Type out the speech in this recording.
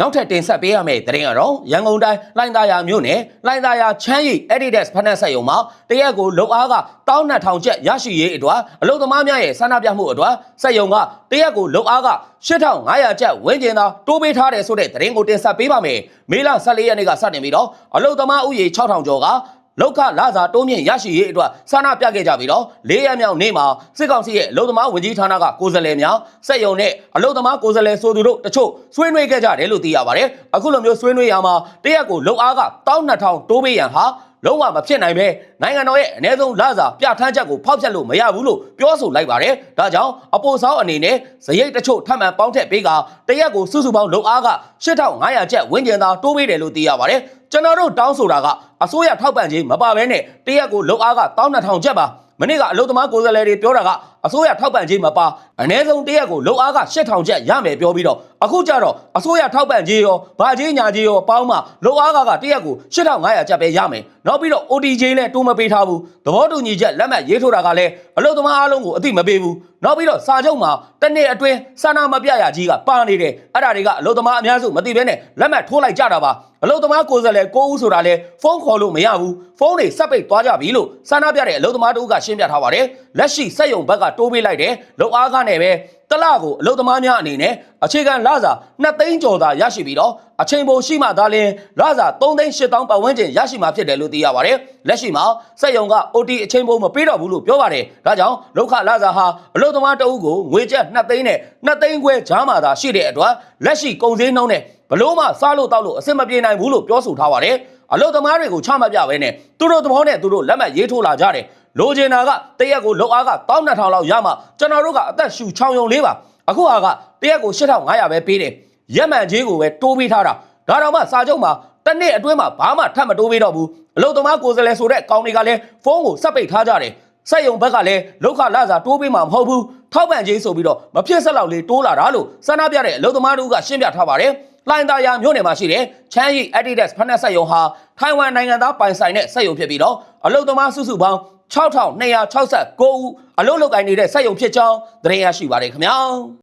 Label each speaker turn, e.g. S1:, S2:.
S1: နောက်ထပ်တင်ဆက်ပေးရမယ့်သတင်းကတော့ရန်ကုန်တိုင်းလိုင်းသားယာမြို့နယ်လိုင်းသားယာချမ်းရီ Adidas ဖက်နက်ဆက်ယုံမှာတရက်ကိုလုံအားက12000ကျပ်ရရှိရေးအတွက်အလုပ်သမားများရဲ့ဆန္ဒပြမှုအတွက်ဆက်ယုံကတရက်ကိုလုံအားက8500ကျပ်ဝန်းကျင်သာတိုးပေးထားတယ်ဆိုတဲ့သတင်းကိုတင်ဆက်ပေးပါမယ်မေလ14ရက်နေ့ကစတင်ပြီးတော့အလုပ်သမားဥယေ6000ကျော်က လောက်ခလာစာတိုးမြင့်ရရှိရေးအတွက်ဆန္ဒပြခဲ့ကြပြီးတော့၄ရက်မြောက်နေ့မှာစစ်ကောင်စီရဲ့အလုံသမားဝန်ကြီးဌာနကကိုယ်စားလှယ်များစက်ယုံနဲ့အလုံသမားကိုယ်စားလှယ်ဆိုသူတို့တချို့ဆွေးနွေးခဲ့ကြတယ်လို့သိရပါတယ်။အခုလိုမျိုးဆွေးနွေးရမှာတရက်ကိုလုံအားက12000တိုးပေးရန်ဟာလုံးဝမဖြစ်နိုင်ပဲနိုင်ငံတော်ရဲ့အ ਨੇ ဆုံးလာစာပြဋ္ဌာန်းချက်ကိုဖောက်ဖျက်လို့မရဘူးလို့ပြောဆိုလိုက်ပါတယ်။ဒါကြောင့်အပေါ်ဆောင်အနေနဲ့ဇရိတ်တချို့ထပ်မံပေါင်းထက်ပေးကတရက်ကိုစုစုပေါင်းလုံအားက8500ကျပ်ဝန်းကျင်သာတိုးပေးတယ်လို့သိရပါတယ်။ ကျွန်တော်တို့တောင်းဆိုတာကအစိုးရထောက်ပံ့ခြင်းမပါဘဲနဲ့တရက်ကိုလုံအားက12000ကျပ်ပါ မနေ့ကအလုပ်သမားကိုယ်စားလှယ်တွေပြောတာကအစိုးရထောက်ပံ့ခြင်းမပါအ ਨੇ ဆုံးတရက်ကိုလုံအားက8000ကျပ်ရမယ်ပြောပြီးတော့အခုကျတော့အစိုးရထောက်ပံ့ခြင်းရောဗာကြီးညာကြီးရောပေါင်းမှလုံအားကကတရက်ကို8500ကျပ်ပဲရမယ်နောက်ပြီးတော့ OTJ လည်းတိုးမပေးထားဘူးသဘောတူညီချက်လက်မှတ်ရေးထိုးတာကလည်းအလုပ်သမားအားလုံးကိုအသိမပေးဘူးနောက်ပြီးတော့စာချုပ်မှာတစ်နှစ်အတွင်းစာနာမပြရကြီးကပါနေတယ်အဲ့ဒါတွေကအလုပ်သမားအများစုမသိဘဲနဲ့လက်မှတ်ထိုးလိုက်ကြတာပါအလုပ်သမားကိုယ်စားလှယ်ကိုဦးဆိုတာလဲဖုန်းခေါ်လို့မရဘူးဖုန်းတွေဆက်ပိတ်သွားကြပြီလို့စာနာပြတဲ့အလုပ်သမားတို့ကရှင်းပြထားပါတယ်လက်ရှိစက်ယုံဘက်ကတိုးပေးလိုက်တယ်လုံအားကနဲ့ပဲတလကိုအလုပ်သမားများအနေနဲ့အခြေခံလစာ2သိန်းကျော်သာရရှိပြီးတော့အချိန်ပိုရှိမှသာလျှင်လစာ3သိန်း8တောင်းပတ်ဝန်းကျင်ရရှိမှာဖြစ်တယ်လို့သိရပါတယ်လက်ရှိမှာစက်ယုံက OT အချိန်ပိုမပေးတော့ဘူးလို့ပြောပါတယ်ဒါကြောင့်လောက်ခလစာဟာအလုပ်သမားတအုပ်ကိုငွေကျပ်2သိန်းနဲ့2သိန်းခွဲကြားမှာသာရှိတဲ့အတွက်လက်ရှိကုန်စည်နှုန်းနဲ့ဘလို့မှစားလို့တောက်လို့အဆင်မပြေနိုင်ဘူးလို့ပြောဆိုထားပါတယ်အလုပ်သမားတွေကိုချမပြဘဲနဲ့သူတို့သဘောနဲ့သူတို့လက်မှတ်ရေးထိုးလာကြတယ် လိုချင်တာကတရက်ကိုလောက်အားက12000လောက်ရမှကျွန်တော်တို့ကအသက်ရှူချောင်းယုံလေးပါအခုဟာကတရက်ကို8500ပဲပေးတယ်ရက်မှန်ကြီးကိုပဲတိုးပေးထားတာဒါတော့မှစာချုပ်မှာတစ်နှစ်အတွင်းမှာဘာမှထပ်မတိုးပေးတော့ဘူးအလုပ်သမားကိုယ်စားလှယ်ဆိုတဲ့ကောင်တွေကလည်းဖုန်းကိုဆက်ပိတ်ထားကြတယ်စက်ယုံဘက်ကလည်းလောက်ခလာစာတိုးပေးမှာမဟုတ်ဘူးထောက်ပံ့ခြင်းဆိုပြီးတော့မဖြစ်ဆက်လောက်လေးတိုးလာတာလို့စန္ဒပြတဲ့အလုပ်သမားတို့ကရှင်းပြထားပါတယ်လိုင်းသားယာမြို့နယ်မှာရှိတဲ့ချမ်းရီ Adidas ဖက်နက်ဆက်ယုံဟာထိုင်ဝမ်နိုင်ငံသားပိုင်ဆိုင်တဲ့ဆက်ယုံဖြစ်ပြီးတော့အလုပ်သမားစုစုပေါင်း 6269ဦးအလုပ်လုပ်ကိုင်နေတဲ့ဆက်ယုံဖြစ်ကြောင်းသတင်းရရှိပါတယ်ခင်ဗျာ